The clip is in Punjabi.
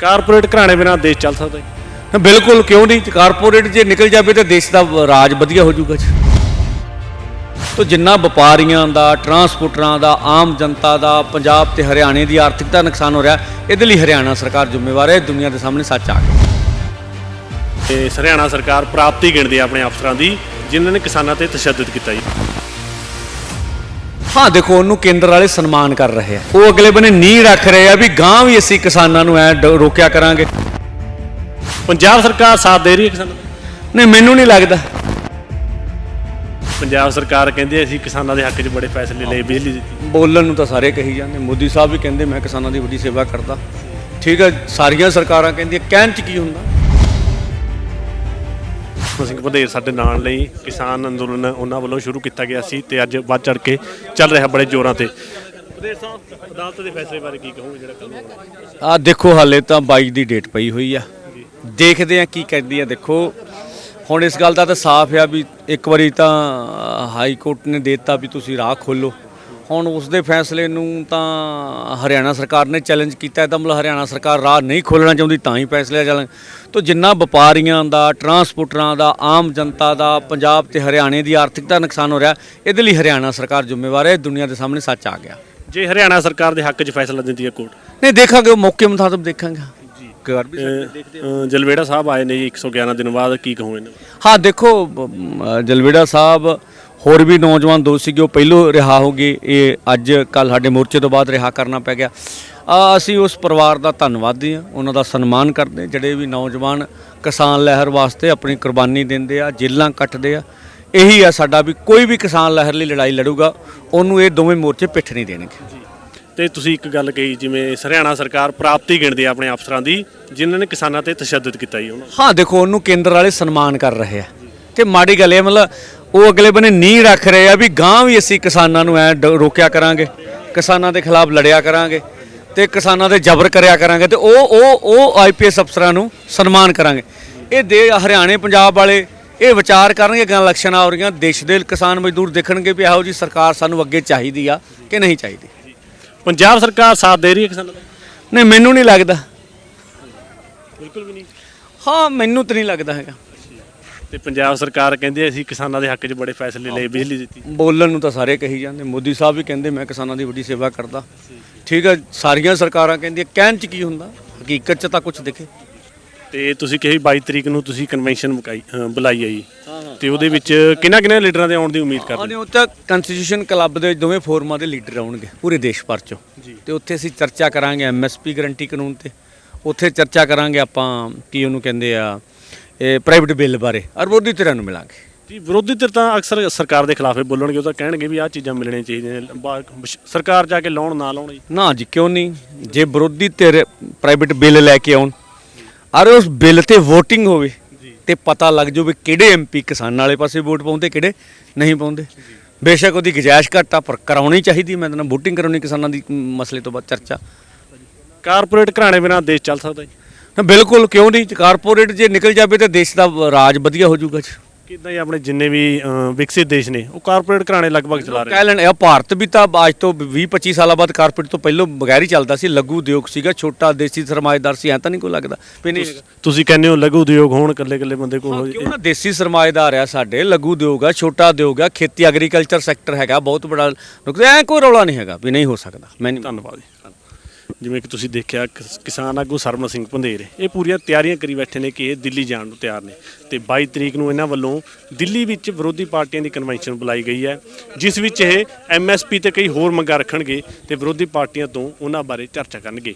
ਕਾਰਪੋਰੇਟ ਘਰਾਣੇ ਬਿਨਾਂ ਦੇਸ਼ ਚੱਲ ਸਕਦਾ ਬਿਲਕੁਲ ਕਿਉਂ ਨਹੀਂ? ਕਾਰਪੋਰੇਟ ਜੇ ਨਿਕਲ ਜਾਵੇ ਤਾਂ ਦੇਸ਼ ਦਾ ਰਾਜ ਵਧੀਆ ਹੋ ਜਾਊਗਾ ਜੀ। ਤੋ ਜਿੰਨਾ ਵਪਾਰੀਆਂ ਦਾ ਟਰਾਂਸਪੋਰਟਰਾਂ ਦਾ ਆਮ ਜਨਤਾ ਦਾ ਪੰਜਾਬ ਤੇ ਹਰਿਆਣੇ ਦੀ ਆਰਥਿਕਤਾ ਨੁਕਸਾਨ ਹੋ ਰਿਹਾ ਇਹਦੇ ਲਈ ਹਰਿਆਣਾ ਸਰਕਾਰ ਜ਼ਿੰਮੇਵਾਰ ਹੈ ਦੁਨੀਆ ਦੇ ਸਾਹਮਣੇ ਸੱਚ ਆ ਗਿਆ। ਤੇ ਹਰਿਆਣਾ ਸਰਕਾਰ ਪ੍ਰਾਪਤੀ ਗਿਣਦੀ ਆਪਣੇ ਅਫਸਰਾਂ ਦੀ ਜਿਨ੍ਹਾਂ ਨੇ ਕਿਸਾਨਾਂ ਤੇ ਤਸ਼ੱਦਦ ਕੀਤਾ ਜੀ। ਹਾਂ ਦੇਖੋ ਉਹਨੂੰ ਕੇਂਦਰ ਵਾਲੇ ਸਨਮਾਨ ਕਰ ਰਹੇ ਆ। ਉਹ ਅਗਲੇ ਬੰਨੇ ਨੀਂਹ ਰੱਖ ਰਹੇ ਆ ਵੀ ਗਾਂ ਵੀ ਅਸੀਂ ਕਿਸਾਨਾਂ ਨੂੰ ਐ ਰੋਕਿਆ ਕਰਾਂਗੇ। ਪੰਜਾਬ ਸਰਕਾਰ ਸਾਥ ਦੇ ਰਹੀ ਹੈ ਕਿਸਾਨਾਂ ਦਾ? ਨਹੀਂ ਮੈਨੂੰ ਨਹੀਂ ਲੱਗਦਾ। ਪੰਜਾਬ ਸਰਕਾਰ ਕਹਿੰਦੀ ਅਸੀਂ ਕਿਸਾਨਾਂ ਦੇ ਹੱਕ 'ਚ ਬੜੇ ਫੈਸਲੇ ਲਏ ਬਿਜਲੀ ਦਿੱਤੀ। ਬੋਲਣ ਨੂੰ ਤਾਂ ਸਾਰੇ ਕਹੀ ਜਾਂਦੇ। ਮੋਦੀ ਸਾਹਿਬ ਵੀ ਕਹਿੰਦੇ ਮੈਂ ਕਿਸਾਨਾਂ ਦੀ ਵੱਡੀ ਸੇਵਾ ਕਰਦਾ। ਠੀਕ ਹੈ ਸਾਰੀਆਂ ਸਰਕਾਰਾਂ ਕਹਿੰਦੀਆਂ ਕਹਿਣ ਚ ਕੀ ਹੁੰਦਾ? ਸਿੰਘ ਵਧੇਰ ਸਾਡੇ ਨਾਲ ਲਈ ਕਿਸਾਨ ਅੰਦੋਲਨ ਉਹਨਾਂ ਵੱਲੋਂ ਸ਼ੁਰੂ ਕੀਤਾ ਗਿਆ ਸੀ ਤੇ ਅੱਜ ਵੱਧ ਚੜ ਕੇ ਚੱਲ ਰਿਹਾ ਬੜੇ ਜ਼ੋਰਾਂ ਤੇ। ਵਧੇਰ ਸਾਹਿਬ ਅਦਾਲਤ ਦੇ ਫੈਸਲੇ ਬਾਰੇ ਕੀ ਕਹੋਗੇ ਜਿਹੜਾ ਕੱਲ ਹੋਣਾ? ਆ ਦੇਖੋ ਹਾਲੇ ਤਾਂ 22 ਦੀ ਡੇਟ ਪਈ ਹੋਈ ਆ। ਦੇਖਦੇ ਆ ਕੀ ਕਹਿੰਦੀ ਆ। ਦੇਖੋ ਹੁਣ ਇਸ ਗੱਲ ਦਾ ਤਾਂ ਸਾਫ਼ ਆ ਵੀ ਇੱਕ ਵਾਰੀ ਤਾਂ ਹਾਈ ਕੋਰਟ ਨੇ ਦੇ ਦਿੱਤਾ ਵੀ ਤੁਸੀਂ ਰਾਹ ਖੋਲੋ ਹੁਣ ਉਸ ਦੇ ਫੈਸਲੇ ਨੂੰ ਤਾਂ ਹਰਿਆਣਾ ਸਰਕਾਰ ਨੇ ਚੈਲੰਜ ਕੀਤਾ ਇਹਦਾ ਮਤਲਬ ਹਰਿਆਣਾ ਸਰਕਾਰ ਰਾਹ ਨਹੀਂ ਖੋਲਣਾ ਚਾਹੁੰਦੀ ਤਾਂ ਹੀ ਫੈਸਲੇ ਚੱਲਣ। ਤੋਂ ਜਿੰਨਾ ਵਪਾਰੀਆਂ ਦਾ ਟਰਾਂਸਪੋਰਟਰਾਂ ਦਾ ਆਮ ਜਨਤਾ ਦਾ ਪੰਜਾਬ ਤੇ ਹਰਿਆਣੇ ਦੀ ਆਰਥਿਕਤਾ ਨੁਕਸਾਨ ਹੋ ਰਿਹਾ ਇਹਦੇ ਲਈ ਹਰਿਆਣਾ ਸਰਕਾਰ ਜ਼ਿੰਮੇਵਾਰ ਹੈ। ਇਹ ਦੁਨੀਆ ਦੇ ਸਾਹਮਣੇ ਸੱਚ ਆ ਗਿਆ। ਜੇ ਹਰਿਆਣਾ ਸਰਕਾਰ ਦੇ ਹੱਕ 'ਚ ਫੈਸਲਾ ਦਿੰਦੀ ਹੈ ਕੋਰਟ? ਨਹੀਂ ਦੇਖਾਂਗੇ ਉਹ ਮੌਕੇ ਮੁਤਾਬਕ ਦੇਖਾਂਗੇ। ਜਲਵੇੜਾ ਸਾਹਿਬ ਆਏ ਨੇ ਜੀ 111 ਦਿਨ ਬਾਅਦ ਕੀ ਕਹੋਗੇ ਇਹਨਾਂ? ਹਾਂ ਦੇਖੋ ਜਲਵੇੜਾ ਸਾਹਿਬ ਹੋਰ ਵੀ ਨੌਜਵਾਨ ਦੋਸਤ ਸੀਗੇ ਉਹ ਪਹਿਲੋਂ ਰਿਹਾ ਹੋ ਗਏ। ਇਹ ਅੱਜ ਕੱਲ ਸਾਡੇ ਮੋਰਚੇ ਤੋਂ ਬਾਅਦ ਰਿਹਾ ਕਰਨਾ ਪੈ ਗਿਆ। ਆ ਅਸੀਂ ਉਸ ਪਰਿਵਾਰ ਦਾ ਧੰਨਵਾਦੀ ਹਾਂ। ਉਹਨਾਂ ਦਾ ਸਨਮਾਨ ਕਰਦੇ ਜਿਹੜੇ ਵੀ ਨੌਜਵਾਨ ਕਿਸਾਨ ਲਹਿਰ ਵਾਸਤੇ ਆਪਣੀ ਕੁਰਬਾਨੀ ਦਿੰਦੇ ਆ ਜੇਲਾਂ ਕੱਟਦੇ ਆ ਇਹੀ ਆ ਸਾਡਾ ਵੀ ਕੋਈ ਵੀ ਕਿਸਾਨ ਲਹਿਰ ਲਈ ਲੜਾਈ ਲੜੂਗਾ ਉਹਨੂੰ ਇਹ ਦੋਵੇਂ ਮੋਰਚੇ ਪਿੱਠ ਨਹੀਂ ਦੇਣਗੇ। ਤੇ ਤੁਸੀਂ ਇੱਕ ਗੱਲ ਕਹੀ ਜਿਵੇਂ ਹਰਿਆਣਾ ਸਰਕਾਰ ਪ੍ਰਾਪਤੀ ਗਿਣਦੀ ਹੈ ਆਪਣੇ ਅਫਸਰਾਂ ਦੀ ਜਿਨ੍ਹਾਂ ਨੇ ਕਿਸਾਨਾਂ ਤੇ ਤਸ਼ੱਦਦ ਕੀਤਾ ਜੀ ਉਹਨਾਂ ਹਾਂ ਦੇਖੋ ਉਹਨੂੰ ਕੇਂਦਰ ਵਾਲੇ ਸਨਮਾਨ ਕਰ ਰਹੇ ਆ। ਤੇ ਮਾੜੀ ਗੱਲ ਇਹ ਮਤਲਬ ਉਹ ਅਗਲੇ ਬੰਨੇ ਨੀਂਹ ਰੱਖ ਰਹੇ ਆ ਵੀ ਗਾਂ ਵੀ ਅਸੀਂ ਕਿਸਾਨਾਂ ਨੂੰ ਐ ਰੋਕਿਆ ਕਰਾਂਗੇ। ਕਿਸਾਨਾਂ ਦੇ ਖਿਲਾਫ ਲੜਿਆ ਕਰਾਂਗੇ ਤੇ ਕਿਸਾਨਾਂ ਦੇ ਜ਼ਬਰ ਕਰਿਆ ਕਰਾਂਗੇ ਤੇ ਉਹ ਉਹ ਉਹ ਆਈਪੀਐਸ ਅਫਸਰਾਂ ਨੂੰ ਸਨਮਾਨ ਕਰਾਂਗੇ। ਇਹ ਦੇ ਹਰਿਆਣੇ ਪੰਜਾਬ ਵਾਲੇ ਇਹ ਵਿਚਾਰ ਕਰਨਗੇ ਗਾਂ ਇਲੈਕਸ਼ਨਾਂ ਹੋ ਰਹੀਆਂ ਦੇਸ਼ ਦੇ ਕਿਸਾਨ ਮਜ਼ਦੂਰ ਦੇਖਣਗੇ ਵੀ ਇਹੋ ਜੀ ਸਰਕਾਰ ਸਾਨੂੰ ਅੱਗੇ ਚਾਹੀਦੀ ਆ ਕਿ ਨਹੀਂ ਚਾਹੀਦੀ। ਪੰਜਾਬ ਸਰਕਾਰ ਸਾਥ ਦੇ ਰਹੀ ਹੈ ਕਿਸਾਨਾਂ ਦਾ? ਨਹੀਂ ਮੈਨੂੰ ਨਹੀਂ ਲੱਗਦਾ। ਬਿਲਕੁਲ ਵੀ ਨਹੀਂ। ਹਾਂ ਮੈਨੂੰ ਤਾਂ ਨਹੀਂ ਲੱਗਦਾ ਹੈਗਾ। ਤੇ ਪੰਜਾਬ ਸਰਕਾਰ ਕਹਿੰਦੀ ਹੈ ਅਸੀਂ ਕਿਸਾਨਾਂ ਦੇ ਹੱਕ 'ਚ ਬੜੇ ਫੈਸਲੇ ਲਏ ਬਿਜਲੀ ਦਿੱਤੀ। ਬੋਲਣ ਨੂੰ ਤਾਂ ਸਾਰੇ ਕਹੀ ਜਾਂਦੇ ਮੋਦੀ ਸਾਹਿਬ ਵੀ ਕਹਿੰਦੇ ਮੈਂ ਕਿਸਾਨਾਂ ਦੀ ਵੱਡੀ ਸੇਵਾ ਕਰਦਾ। ਠੀਕ ਹੈ ਸਾਰੀਆਂ ਸਰਕਾਰਾਂ ਕਹਿੰਦੀਆਂ ਕਹਿਣ ਚ ਕੀ ਹੁੰਦਾ? ਹਕੀਕਤ ਚ ਤਾਂ ਕੁਝ ਦਿਖੇ। ਤੇ ਤੁਸੀਂ ਕਹੀ 22 ਤਰੀਕ ਨੂੰ ਤੁਸੀਂ ਕਨਵੈਨਸ਼ਨ ਮੁਕਾਈ ਅ, ਬੁਲਾਈ ਹੈ ਜੀ ਤੇ ਉਹਦੇ ਵਿੱਚ ਕਿਹਨਾਂ ਕਿਹਨਾਂ ਲੀਡਰਾਂ ਦੇ ਆਉਣ ਦੀ ਉਮੀਦ ਕਰਦੇ? ਆਨੇ ਉੱਤੇ ਕਨਸਟੀਟਿਊਸ਼ਨ ਕਲੱਬ ਦੇ ਦੋਵੇਂ ਫੋਰਮਾਂ ਦੇ ਲੀਡਰ ਆਉਣਗੇ ਪੂਰੇ ਦੇਸ਼ ਭਰ ਚੋਂ। ਤੇ ਉੱਥੇ ਅਸੀਂ ਚਰਚਾ ਕਰਾਂਗੇ ਐਮਐਸਪੀ ਗਰੰਟੀ ਕਾਨੂੰਨ ਤੇ। ਉੱਥੇ ਚਰਚਾ ਕਰਾਂਗੇ ਆਪਾਂ ਕੀ ਉਹਨੂੰ ਕਹਿੰਦੇ ਆ ਪ੍ਰਾਈਵੇਟ ਬਿੱਲ ਬਾਰੇ ਔਰ ਵਿਰੋਧੀ ਧਿਰਾਂ ਨੂੰ ਮਿਲਾਂਗੇ। ਜੀ ਵਿਰੋਧੀ ਧਿਰ ਤਾਂ ਅਕਸਰ ਸਰਕਾਰ ਦੇ ਖਿਲਾਫ ਹੀ ਬੋਲਣਗੇ ਉਹ ਤਾਂ ਕਹਿਣਗੇ ਵੀ ਆਹ ਚੀਜ਼ਾਂ ਮਿਲਣੀਆਂ ਚਾਹੀਦੀਆਂ ਨੇ ਬਾ- ਸਰਕਾਰ ਜਾ ਕੇ ਲਾਉਣ ਨਾ ਲਾਉਣ ਜੀ। ਨਾ ਜੀ ਕਿਉਂ ਨਹੀਂ? ਜੇ ਵਿਰੋਧੀ ਧਿਰ ਪ੍ਰਾਈਵੇਟ ਬਿੱਲ ਲੈ ਕੇ ਆਉਣ ਔਰ ਉਸ ਬਿੱਲ ਤੇ VOTING ਹੋਵੇ ਤੇ ਪਤਾ ਲੱਗ ਜਾਵੇ ਕਿਹੜੇ ਐਮਪੀ ਕਿਸਾਨਾਂ ਵਾਲੇ ਪਾਸੇ ਵੋਟ ਪਾਉਂਦੇ ਕਿਹੜੇ ਨਹੀਂ ਪਾਉਂਦੇ। ਬੇਸ਼ੱਕ ਉਹਦੀ ਗੁੰਜਾਇਸ਼ ਘੱਟ ਆ ਪਰ ਕਰਾਉਣੀ ਚਾਹੀਦੀ ਮੈਂ ਤਾਂ VOTING ਕਰਾਉਣੀ ਕਿਸਾਨਾਂ ਦੀ ਮ, ਮਸਲੇ ਤੋਂ ਬਾਅਦ ਚਰਚਾ। ਕਾਰਪੋਰੇਟ ਘਰਾਣੇ ਬਿਨਾਂ ਦੇਸ਼ ਚੱਲ ਸਕਦਾ ਜੀ। ਨਾ ਬਿਲਕੁਲ ਕਿਉਂ ਨਹੀਂ? ਕਾਰਪੋਰੇਟ ਜੇ ਨਿਕਲ ਜਾਵੇ ਤਾਂ ਦੇਸ਼ ਦਾ ਰਾਜ ਵਧੀਆ ਹੋ ਜਾਊਗਾ ਜੀ। ਕਿਦਾਂ ਹੀ ਆਪਣੇ ਜਿੰਨੇ ਵੀ ਵਿਕਸਿਤ ਦੇਸ਼ ਨੇ ਉਹ ਕਾਰਪੋਰੇਟ ਘਰਾਣੇ ਲਗਭਗ ਚਲਾ ਰਹੇ ਕਹਿ ਲੈਣ ਇਹ ਭਾਰਤ ਵੀ ਤਾਂ ਅੱਜ ਤੋਂ 20 25 ਸਾਲਾਂ ਬਾਅਦ ਕਾਰਪੋਰੇਟ ਤੋਂ ਪਹਿਲਾਂ ਬਗੈਰ ਹੀ ਚੱਲਦਾ ਸੀ ਲਘੂ ਉਦਯੋਗ ਸੀਗਾ ਛੋਟਾ ਦੇਸੀ ਸਰਮਾਏਦਾਰ ਸੀ ਐ ਤਾਂ ਨਹੀਂ ਕੋਈ ਲੱਗਦਾ। ਵੀ ਨਹੀਂ ਹੈਗਾ। ਤੁਸੀਂ ਕਹਿੰਦੇ ਹੋ ਲਘੂ ਉਦਯੋਗ ਹੋਣ ਇਕੱਲੇ ਇਕੱਲੇ ਬੰਦੇ ਕੋਲ ਹੋਏ। ਕਿਉਂ ਨਾ ਦੇਸੀ ਸਰਮਾਏਦਾਰ ਆ ਸਾਡੇ ਲਘੂ ਉਦਯੋਗ ਆ ਛੋਟਾ ਉਦਯੋਗ ਆ ਖੇਤੀ ਐਗਰੀਕਲਚਰ ਸੈਕਟਰ ਹੈਗਾ ਬਹੁਤ ਬੜਾ ਐ ਕੋਈ ਰੌਲਾ ਨਹੀਂ ਹੈਗਾ ਵੀ ਨਹੀਂ ਹੋ ਸਕਦਾ ਮੈਂ ਨਹੀਂ ਧੰਨਵਾਦ ਜੀ। ਜਿਵੇਂ ਕਿ ਤੁਸੀਂ ਦੇਖਿਆ, ਕਿਸ- ਕਿਸਾਨ ਆਗੂ ਸਰਵਨ ਸਿੰਘ ਪੰਧੇਰ ਇਹ ਪੂਰੀਆਂ ਤਿਆਰੀਆਂ ਕਰੀ ਬੈਠੇ ਨੇ ਕਿ ਇਹ ਦਿੱਲੀ ਜਾਣ ਨੂੰ ਤਿਆਰ ਨੇ। ਤੇ 22 ਤਰੀਕ ਨੂੰ ਇਹਨਾਂ ਵੱਲੋਂ ਦਿੱਲੀ ਵਿੱਚ ਵਿਰੋਧੀ ਪਾਰਟੀਆਂ ਦੀ ਕਨਵੈਨਸ਼ਨ ਬੁਲਾਈ ਗਈ ਹੈ, ਜਿਸ ਵਿੱਚ ਇਹ ਐਮਐਸਪੀ ਤੇ ਕਈ ਹੋਰ ਮੰਗਾਂ ਰੱਖਣਗੇ ਤੇ ਵਿਰੋਧੀ ਪਾਰਟੀਆਂ ਤੋਂ ਉਹਨਾਂ ਬਾਰੇ ਚਰਚਾ ਕਰਨਗੇ।